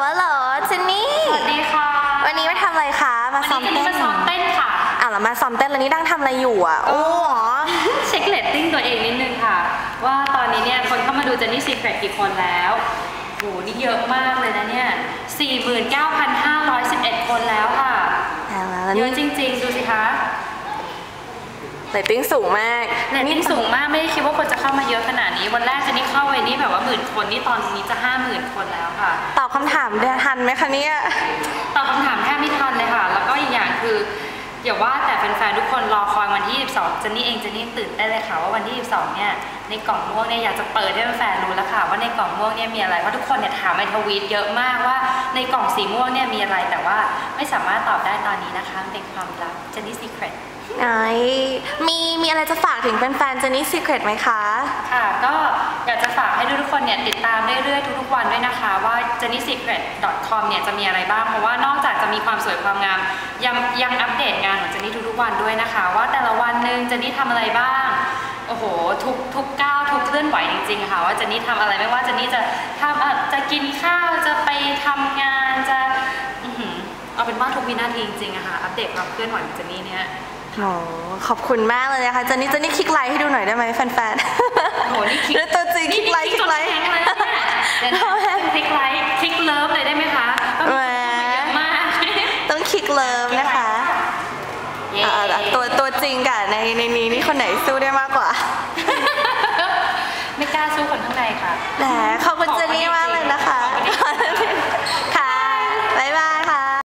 ลฮัลโหลเจนนี่ สวัสดีค่ะ วันนี้มาทำอะไรคะ มาวันซ้อมนี้เต้นจะมาซ้อมเต้นค่ะอะเรามาซ้อมเต้นแล้วนี่ดังทำอะไรอยู่อะ โอ้โหเช็คเลตติ้งตัวเองนิดนึงค่ะ ว่าตอนนี้เนี่ยคนเข้ามาดูเจนนี่ซีเครตกี่คนแล้วโหนี่เยอะมากเลยนะเนี่ย 49,511 คนแล้วค่ะแล้วแล้วเยนี่อะจริง ๆ ดูสิคะเรตติ้งสูงมากเลตติ้งสูงมากไม่ได้คิดว่าคนจะเข้ามาเยอะขนาดนี้ วันแรกเจนนี่ เข้าไปนี่แบบว่าหมื่นคนนี่ตอนนี้จะ50,000คนแล้วค่ะ ตอบคำถามได้ทันไหมคะเนี่ยตอบคำถามแทบไม่ทันเลยค่ะ แล้วก็อีกอย่างคืออย่าว่าแต่แฟนๆทุกคนรอคอยวันที่22เจนนี่เองเจนนี่ตื่นเต้นเลยค่ะว่าวันที่22เนี่ยในกล่องม่วงเนี่ยอยากจะเปิดให้แฟนๆรู้แล้วค่ะ ว่าในกล่องม่วงเนี่ยมีอะไรเพราะทุกคนเนี่ยถามในทวีตเยอะมากว่าในกล่องสีม่วงเนี่ยมีอะไรแต่ว่าไม่สามารถตอบได้ตอนนี้นะคะมันเป็นความลับเจนนี่ซีเครตไหนมีมีอะไรจะฝากถึงแฟนๆเจนนี่ซีเครตไหมคะ ค่ะก็อยากจะ ฝากให้ทุกๆคนเนี่ยติดตามเรื่อยๆทุกๆวันด้วยนะคะว่า jennysecret.com เนี่ยจะมีอะไรบ้าง เพราะว่านอกจากจะมีความสวยความงาม ยังยังอัปเดตงานของเจนนี่ทุกๆวันด้วยนะคะ ว่าแต่ละวันหนึ่งเจนนี่ทำอะไรบ้างโอ้โหทุกทุกก้าวทุกเคลื่อนไหวจริงๆค่ะว่าเจนนี่ทำอะไรไม่ว่าเจนนี่จะทำอะจะกินข้าวจะไปทำงานจะอื้อหือเอาเป็นว่าทุกวินาทีจริงๆอะค่ะอัปเดตความเคลื่อนไหวของเจนนี่เนี่ยโอ้ขอบคุณมากเลยนะคะเจนนี่เจนนี่คลิกไลค์ให้ดูหน่อยได้ไหมแฟนๆโอ้โหนี่คลิก เลิฟนะคะเย้อ่าตัวตัวจริงกับในในนี้นี่คนไหนสู้ได้มากกว่า ไม่กล้าสู้คนข้างในค่ะแหมขอบคุณเจนนี่มากเลยนะคะขอบคุณ